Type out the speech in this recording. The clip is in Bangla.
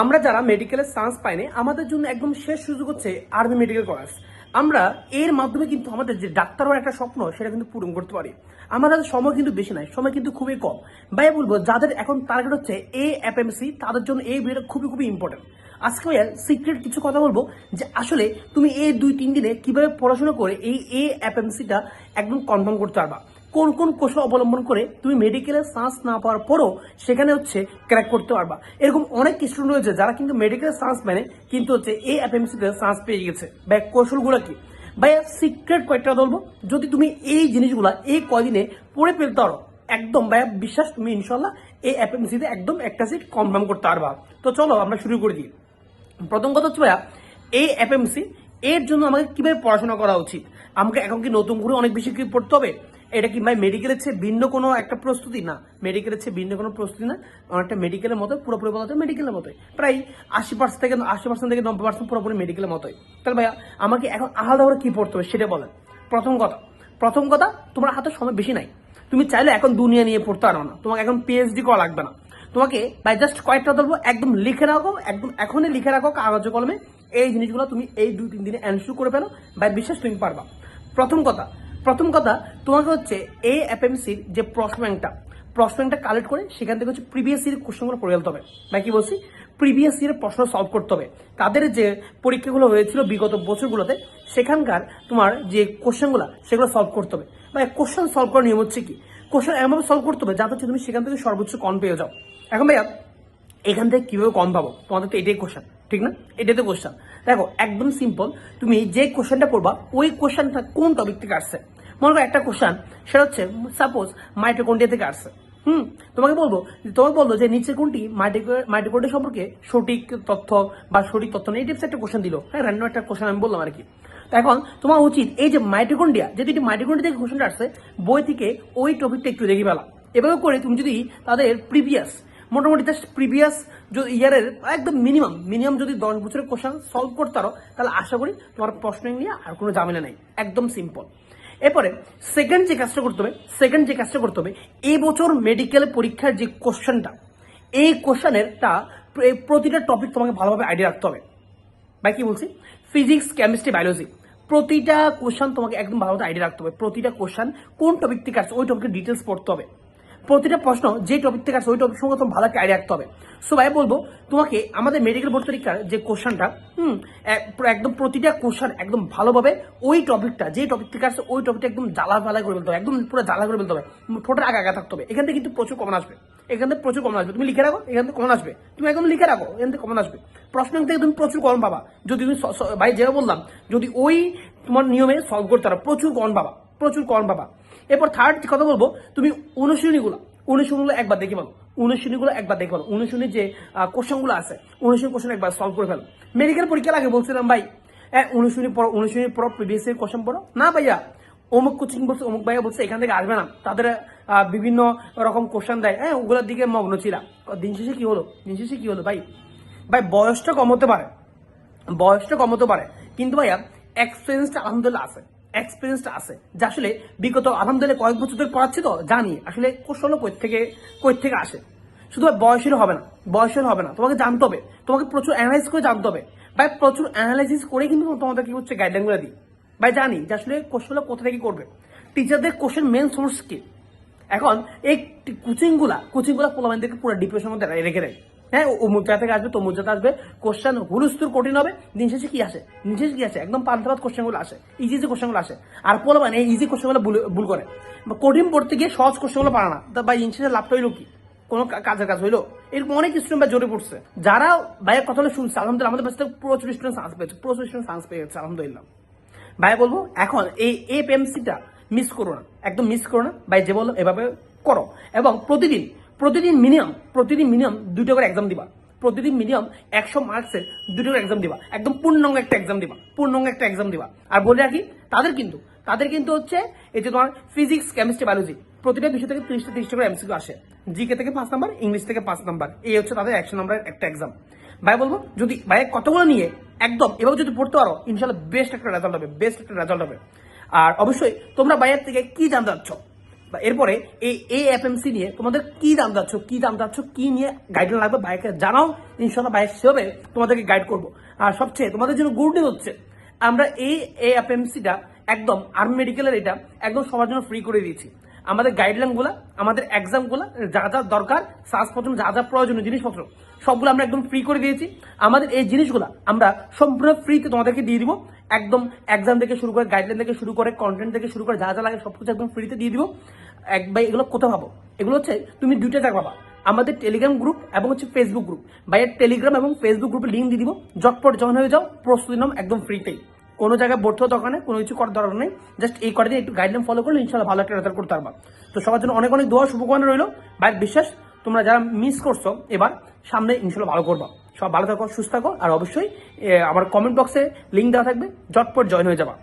আমরা যারা মেডিকেলের চান্স পাইনি, আমাদের জন্য একদম শেষ সুযোগ হচ্ছে আর্মি মেডিকেল কলেজ আমরা এর মাধ্যমে কিন্তু আমাদের যে ডাক্তার হওয়ার একটা স্বপ্ন, সেটা কিন্তু পূরণ করতে পারি। আমাদের সময় কিন্তু বেশি নাই, সময় কিন্তু খুবই কম। ভাই বলব, যাদের এখন টার্গেট হচ্ছে এ এফএমসি তাদের জন্য এই ভিডিওটা খুবই খুবই ইম্পর্টেন্ট আজকে ভাইয়া সিক্রেট কিছু কথা বলব যে আসলে তুমি এই দুই, তিন দিনে কীভাবে পড়াশোনা করে এই এ এফএমসিটা একদম কনফার্ম করতে পারবা? কোন কোন কৌশল অবলম্বন করে তুমি মেডিকেলের চান্স না পাওয়ার পরও সেখানে হচ্ছে ক্র্যাক করতে পারবা? এরকম অনেক স্টুডেন্ট রয়েছে যারা কিন্তু মেডিকেলের চান্স মানে কিন্তু হচ্ছে এই এফএমসিতে চান্স পেয়ে গেছে। বা কৌশলগুলো কি? ভাইয়া সিক্রেট কয়েকটা বলব। যদি তুমি এই জিনিসগুলা এই কদিনে পড়ে ফেলতে পারো, একদম ভাইয়া বিশ্বাস তুমি ইনশাল্লাহ এই এফএমসিতে একদম একটা সিট কনফার্ম করতে পারবা। তো চলো আমরা শুরু করে দিই। প্রথম কথা হচ্ছে ভাইয়া এই এফএমসি এর জন্য আমাকে কীভাবে পড়াশোনা করা উচিত? আমাকে এখন কি নতুন করে অনেক বেশি কি পড়তে হবে? এটা কি ভাই মেডিকেলের চেয়ে ভিন্ন কোনো একটা প্রস্তুতি? না মেডিকেলের চেয়ে ভিন্ন কোনো প্রস্তুতি না। অনেকটা মেডিকেলের মতো পুরোপুরি বলা যায় মেডিকেলের মতোই। প্রায় আশি পার্সেন্ট থেকে, আশি পার্সেন্ট থেকে নব্বই পার্সেন্ট পুরোপুরি মেডিকেলের মতোই। তাহলে ভাইয়া, আমাকে এখন আলাদা করে কি পড়তে হবে সেটা বলেন। প্রথম কথা প্রথম কথা, তোমার হাতে সময় বেশি নাই। তুমি চাইলে এখন দুনিয়া নিয়ে পড়তে পারো না। তোমাকে এখন পিএইচডি করা লাগবে না। তোমাকে বাই জাস্ট কয়েকটা বলব, একদম লিখে রাখো, একদম এখনই লিখে রাখো কাগজে কলমে। এই জিনিসগুলো তুমি এই দুই তিন দিনে অ্যান্সার করে ফেলো বাই বিশ্বাস তুমি পারবা। প্রথম কথা প্রথম কথা তোমাকে হচ্ছে এই এফএমসির যে প্রশ্ন ব্যাংকটা প্রশ্ন ব্যাংকটা কালেক্ট করে সেখান থেকে হচ্ছে প্রিভিয়াস ইয়ার কোশ্চেনগুলো পড়ে ফেলতে হবে। বা কি বলছি? প্রিভিয়াস ইয়ারের প্রশ্ন সলভ করতে হবে। তাদের যে পরীক্ষাগুলো হয়েছিল বিগত বছরগুলোতে, সেখানকার তোমার যে কোশ্চেনগুলো সেগুলো সলভ করতে হবে। বা কোশ্চেন সলভ করার নিয়ম হচ্ছে কি? কোশ্চেন এমনভাবে সলভ করতে হবে যাতে তুমি সেখান থেকে সর্বোচ্চ কম পেয়ে যাও। এখন ভাইয়া, এখান থেকে কীভাবে কম পাবো? তোমাদের তো এটাই কোশ্চেন ঠিক না? এটাই তো কোশ্চেন দেখো, একদম সিম্পল তুমি যে কোশ্চেনটা করবা ওই কোশ্চেনটা কোন টপিক থেকে আসছে? মনে করো একটা কোশ্চেন সেটা হচ্ছে সাপোজ মাইটোকন্ডিয়া থেকে আসছে। হুম? তোমাকে বলব তোমাকে বলব যে নিচে কোনটি মাইটোকন্ডিয়া সম্পর্কে সঠিক তথ্য বা সঠিক তথ্য নেই, এই টাইপস একটা কোশ্চেন দিল। হ্যাঁ র্যান্ডম একটা কোশ্চেন আমি বললাম আর কি এখন তোমার উচিত, এই যে মাইটোকন্ডিয়া যদি এটি মাইটোকন্ডিয়া থেকে কোশ্চেনটা আসছে, বই থেকে ওই টপিকটা একটু দেখে ফেলা। এভাবে করে তুমি যদি তাদের প্রিভিয়াস মোটামুটি জাস্ট প্রিভিয়াস ইয়ারের একদম মিনিমাম মিনিমাম যদি দশ বছরের কোশ্চেন সলভ করতে পারো, তাহলে আশা করি তোমার প্রশ্ন নিয়ে আর কোনো ঝামেলা নেই। একদম সিম্পল এরপরে সেকেন্ড যে কাজটা করতে হবে সেকেন্ড যে কাজটা করতে হবে এই বছর মেডিকেল পরীক্ষার যে কোশ্চেনটা এই কোশ্চেনেরটা প্রতিটা টপিক তোমাকে ভালোভাবে আইডিয়া রাখতে হবে। ভাই, কি বলছি? ফিজিক্স কেমিস্ট্রি বায়োলজি প্রতিটা কোশ্চেন তোমাকে একদম ভালোভাবে আইডিয়া রাখতে হবে। প্রতিটা কোশ্চেন কোন টপিক থেকে আসছে, ওই টপিকের ডিটেলস পড়তে হবে। প্রতিটা প্রশ্ন যে টপিক থেকে আসছে ওই টপিক সঙ্গে তোমার ভালো একটা আইডিয়া রাখতে হবে। সো ভাই, বলব, তোমাকে আমাদের মেডিকেল বোর্ড পরীক্ষার যে কোশ্চেনটা হুম একদম প্রতিটা কোশ্চেন একদম ভালোভাবে ওই টপিকটা যে টপিক থেকে আসছে, ওই টপিকটা একদম জ্বালা ফালা করে ফেলতে হবে, একদম পুরো জ্বালা করে ফেলতে হবে। ঠোঁটের আগে আগে থাকতে হবে। এখান থেকে কিন্তু প্রচুর কমন আসবে। এখান থেকে প্রচুর কমন আসবে। তুমি লিখে রাখো, এখান থেকে কমন আসবে। তুমি একদম লিখে রাখো, এখান থেকে কমন আসবে। প্রশ্ন থেকে তুমি প্রচুর কমন পাবা। যদি তুমি ভাই যেটা বললাম, যদি ওই তোমার নিয়মে সলভ করতে পারো, প্রচুর কমন পাবা। প্রচুর কমন পাবা। এরপর থার্ড কথা বলব, তুমি অনুশীলনীগুলো, অনুশীলনগুলো একবার দেখে ফেলো অনুশীলনীগুলো একবার দেখে ফেলো অনুশীলনী যে কোশ্চেনগুলো আছে, অনুশীলনী কোশ্চেন একবার সলভ করে ফেলো। মেডিকেল পরীক্ষার আগে বলছিলাম ভাই হ্যাঁ অনুশীলনী পড়ো অনুশীলনী পড়ো প্রিভিয়াস এর কোশ্চেন পড়ো। না ভাইয়া, অমুক কোচিং বলছে, অমুক ভাইয়া বলছে, এখান থেকে আসবে না। তাদের বিভিন্ন রকম কোশ্চেন দেয়। হ্যাঁ ওগুলোর দিকে মগ্ন ছিলাম দিন শেষে কি হলো? দিন শেষে কি হলো ভাই? ভাই, বয়সটা কম হতে পারে। বয়সটা কম হতে পারে। কিন্তু ভাইয়া এক্সপিরিয়েন্সটা আলহামদুলিল্লাহ আছে। এক্সপিরিয়েন্সটা আছে। যা আসলে বিগত আলহামদুলিল্লাহ কয়েক বছর ধরে পড়াচ্ছি তো, জানি। আসলে কোশ্চেনও কই থেকে কই থেকে আসে। শুধু বয়সের হবে না, বয়সের হবে না। তোমাকে জানতে হবে, তোমাকে প্রচুর অ্যানালাইজ করে জানতে হবে। ভাই প্রচুর অ্যানালাইসিস করে কিন্তু তোমাদের কি হচ্ছে গাইডলাইনগুলো দিই। ভাই জানি যে আসলে কোশ্চেনগুলো কোথা থেকে করবে। টিচারদের কোশ্চেন মেন সোর্স কি? এখন এই কোচিংগুলা কোচিংগুলা পোলামাইনদেরকে পুরো ডিপ্রেশনের মধ্যে রেখে দেয়। হ্যাঁ ও মুদ্রা থেকে আসবে তো মুদ্রাতে আসবে। কোশ্চেন হুলুস্তুর কঠিন হবে, দিন শেষে কি আসে? দিন কি আসে? একদম পান্তাবাদ কোশ্চেনগুলো আসে ইজি যে কোশ্চেনগুলো আসে। আর পোলামান এই ইজি কোশ্চেনগুলো ভুল- করে। কঠিন পড়তে গিয়ে সহজ কোশ্চেনগুলো পারে না। ভাই, দিন শেষে লাভটা হইল কি? কোনো কাজের কাজ হইল? এরকম অনেক স্টুডেন্ট ভাই জোরে পড়ছে। যারা ভাইয়ের কথা শুনছে, আলহামদুলিল্লাহ, আমাদের কাছে প্রচুর স্টুডেন্ট চান্স পেয়েছে, প্রচুর স্টুডেন্ট চান্স পেয়ে গেছে আলহামদুলিল্লাহ। ভাই, বলব, এখন এই এপিএমসিটা মিস করো না, একদম মিস করো না। ভাই, যে বলল, এভাবে করো। এবং প্রতিদিন প্রতিদিন মিনিমাম প্রতিদিন মিনিমাম দুটো করে এক্সাম দিবা। প্রতিদিন মিনিমাম একশো মার্কসের দুটো করে এক্সাম দিবা। একদম পূর্ণাঙ্গ একটা এক্সাম দিবা। পূর্ণাঙ্গ একটা এক্সাম দিবা। আর বলে রাখি, তাদের কিন্তু তাদের কিন্তু হচ্ছে এই যে তোমার ফিজিক্স কেমিস্ট্রি বায়োলজি প্রতিটা বিষয় থেকে তিরিশটা তিরিশটা করে এমসিকিউ আসে। জিকে থেকে পাঁচ নাম্বার ইংলিশ থেকে পাঁচ নাম্বার এই হচ্ছে তাদের একশো নাম্বারের একটা এক্সাম ভাই বলব, যদি ভাই কতগুলো নিয়ে একদম এভাবে যদি পড়তে পারো ইনশাল্লাহ বেস্ট একটা রেজাল্ট হবে বেস্ট একটা রেজাল্ট হবে। আর অবশ্যই তোমরা বাইরের থেকে কি জানতে চাচ্ছ? বা এরপরে এই এই এফএমসি নিয়ে তোমাদের কি দাম যাচ্ছ, কি দাম যাচ্ছ, কি নিয়ে গাইডলাইন লাগবে বাইকে জানাও ইনশাল্লাহ বাইক সেভাবে তোমাদেরকে গাইড করব। আর সবচেয়ে তোমাদের জন্য গুড নিউজ হচ্ছে, আমরা এই এফএমসিটা একদম আর্মি মেডিকেলের এটা একদম সবার জন্য ফ্রি করে দিয়েছি। আমাদের গাইডলাইনগুলো আমাদের এক্সামগুলো যা যা দরকার শ্বাসপত্র যা যা প্রয়োজনীয় জিনিসপত্র, সবগুলো আমরা একদম ফ্রি করে দিয়েছি। আমাদের এই জিনিসগুলো আমরা সম্পূর্ণ ফ্রিতে তোমাদেরকে দিয়ে দিব। একদম এক্সাম থেকে শুরু করে গাইডলাইন থেকে শুরু করে কন্টেন্ট থেকে শুরু করে যা যা লাগে সব কিছু একদম ফ্রিতে দিয়ে দিব। এক ভাই, এগুলো কোথাও পাবো? এগুলো হচ্ছে তুমি দুইটা জায়গা পাবা। আমাদের টেলিগ্রাম গ্রুপ এবং হচ্ছে ফেসবুক গ্রুপ ভাইয়ের টেলিগ্রাম এবং ফেসবুক গ্রুপে লিঙ্ক দিয়ে দিব। জটপট জয়েন হয়ে যাও, প্রস্তুতি নাম একদম ফ্রিতেই কোনো জায়গায় হওয়ার দরকার নেই কোনো কিছু করার দরকার নেই। জাস্ট এই কটা দিন একটু গাইডলাইন ফলো করলে ইনশাল্লাহ ভালো একটা রেজাল্ট করতে পারবা। তো সবার জন্য অনেক অনেক দোয়া, শুভকামনা রইল। ভাইয়ের বিশ্বাস, তোমরা যারা মিস করছ, এবার সামনে ইনশাল্লাহ ভালো করবা। সব ভালো থাকো, সুস্থ থাকো, আর অবশ্যই আমার কমেন্ট বক্সে লিঙ্ক দেওয়া থাকবে জটপট জয়েন হয়ে যাবা।